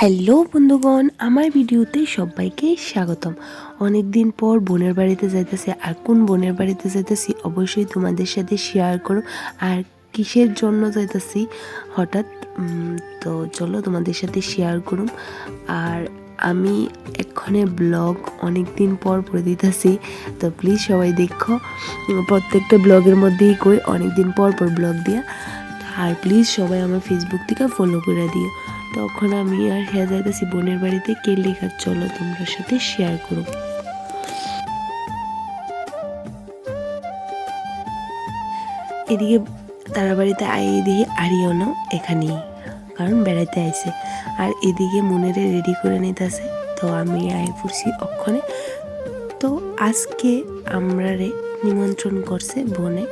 Hello বন্ধুগণ, আমার ভিডিওতে সবাইকে স্বাগতম। অনেক দিন পর বোনের বাড়িতে যাইতেছি, আর কোন বোনের বাড়িতে যাইতেছি অবশ্যই তোমাদের সাথে শেয়ার করো। আর কিসের জন্য যাইতেছি? হঠাৎ তো চলো তোমাদের সাথে শেয়ার করুম। আর আমি এক্ষণে ব্লগ অনেক দিন পর করে দিতেছি, তো প্লিজ সবাই দেখো। প্রত্যেকটা ব্লগের মধ্যেই কই অনেক দিন পর পর ব্লগ দিয়া। আর প্লিজ সবাই আমার ফেসবুক থেকে ফলো করে দিও। তখন আমি আর হ্যাঁ যাইতেছি বোনের বাড়িতে, কে লেখার চলো তোমরা সাথে শেয়ার করো। এদিকে তারা বাড়িতে আই এদিকে আরিয়ানো এখানেই। কারণ বেড়াইতে আইছে। আর এদিকে মনেরে রেডি করে নিতেছে। তো আমি আই পড়ছি অক্ষণে। তো আজকে আমরা রে নিমন্ত্রণ করছে বনে।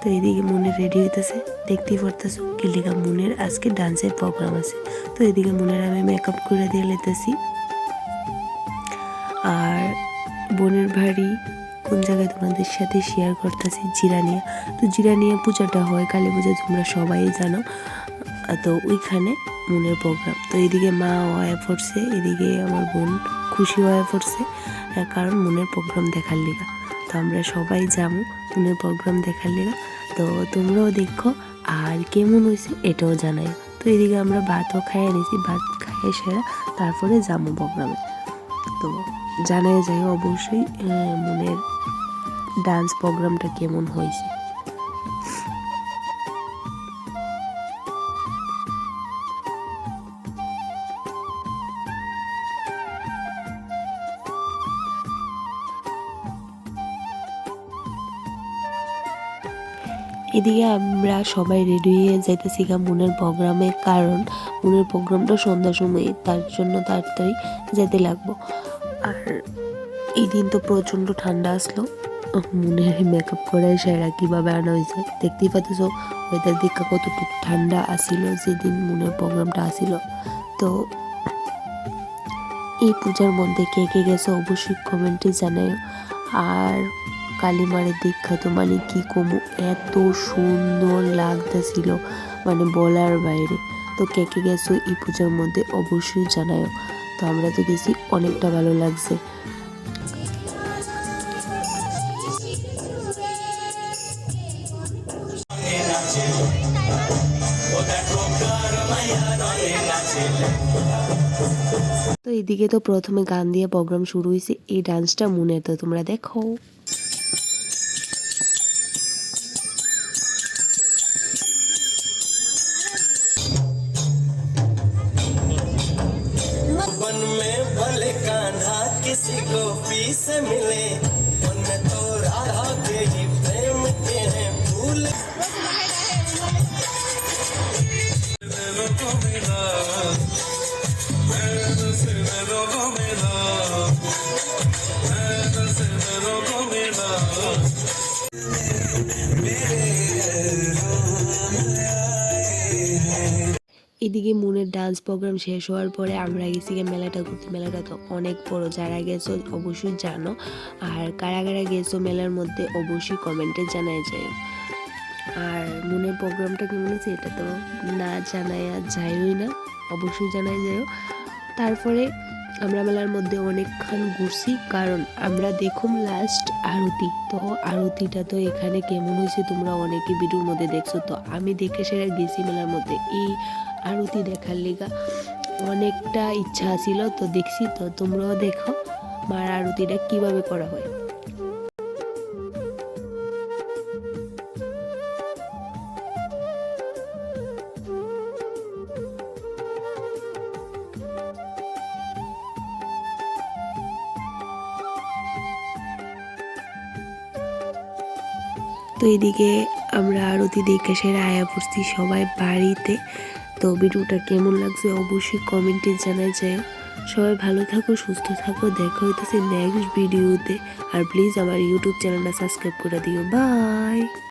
তো এদিকে মনে রেডি হইতেছে। দেখতেই পারতেছো কিলিকা মনের আজকে ডান্সের প্রোগ্রাম আছে। তো এদিকে মনের আমি মেকআপ করে দিয়ে লেতেছি আর বোনের বাড়ি কোন জায়গায় তোমাদের সাথে শেয়ার করতেছি? জিরানিয়া। তো জিরানিয়া পূজাটা হয়, কালী পূজা তোমরা সবাই জানো। তো ওইখানে মনের প্রোগ্রাম। তো এদিকে মা হয়ে পড়ছে, এদিকে আমার বোন খুশি হয়ে পড়ছে কারণ মনের প্রোগ্রাম দেখার লিগা। তো আমরা সবাই যাব মনের প্রোগ্রাম দেখার লিগা। তো তোমরাও দেখো আর কেমন হয়েছে এটাও জানাই। তো এদিকে আমরা ভাতও খাইয়ে নিয়েছি ভাত খাইয়ে সেরা তারপরে যাব প্রোগ্রামে। তো জানাই যায় অবশ্যই মনের ডান্স প্রোগ্রামটা কেমন হয়েছে। এদিকে আমরা সবাই রেডি হয়ে যাইতেছি গা মনের প্রোগ্রামে, কারণ মনের প্রোগ্রামটা সন্ধ্যার সময়, তার জন্য তাড়াতাড়ি যেতে লাগবো। আর এই দিন তো প্রচণ্ড ঠান্ডা আসলো। মনের মেকআপ করে সেরা কীভাবে আনা হয়েছে, দেখতেই পাচ্ছ ওয়েদার দিকে কতটুকু ঠান্ডা আসিল যেদিন মনের প্রোগ্রামটা আসিল। তো এই পূজার মধ্যে কে কে গেছে অবশ্যই কমেন্টে জানাই আর কালীমারের দীক্ষা তো মানে কি কমু, এত সুন্দর লাগতেছিল মানে বলার বাইরে। তো কে কে গেছো এই পূজার মধ্যে অবশ্যই জানায়ও। তো আমরা তো গেছি, অনেকটা ভালো লাগছে। তো এদিকে তো প্রথমে গান দিয়ে প্রোগ্রাম শুরু হয়েছে, এই ডান্সটা মনে তো তোমরা দেখো। बन में भले कान्हा किसी गोपी से मिले उन तो राधा के ही प्रेम के हैं फूल। এদিকে মনের ডান্স প্রোগ্রাম শেষ হওয়ার পরে আমরা গেছি মেলাটা ঘুরতে, মেলাটা তো অনেক বড়। যারা গেছো অবশ্যই জানো। আর কারা কারা গেছো মেলার মধ্যে অবশ্যই কমেন্টে জানাই যায় আর মনের প্রোগ্রামটা কেমন আছে এটা তো না জানাই আর যাইই না। অবশ্যই জানাই যাইও তারপরে আমরা মেলার মধ্যে অনেকক্ষণ ঘুরছি, কারণ আমরা দেখুন লাস্ট আরতি। তো আরতিটা তো এখানে কেমন হয়েছে তোমরা অনেকে ভিডিওর মধ্যে দেখছ, তো আমি দেখে সেরা গেছি মেলার মধ্যে। এই আরতি দেখার লেগা অনেকটা ইচ্ছা ছিল, তো দেখছি, তো তোমরাও দেখো মার আরতিটা কীভাবে করা হয়। তো এদিকে আমরা আরতি দেখে সেরা আয়া পড়ছি সবাই বাড়িতে। তো ভিডিওটা কেমন লাগছে অবশ্যই কমেন্টে জানা যায় সবাই ভালো থাকো, সুস্থ থাকো, দেখা হইতেছে নেক্সট ভিডিওতে আর প্লিজ আমার ইউটিউব চ্যানেলটা সাবস্ক্রাইব করে দিও। বাই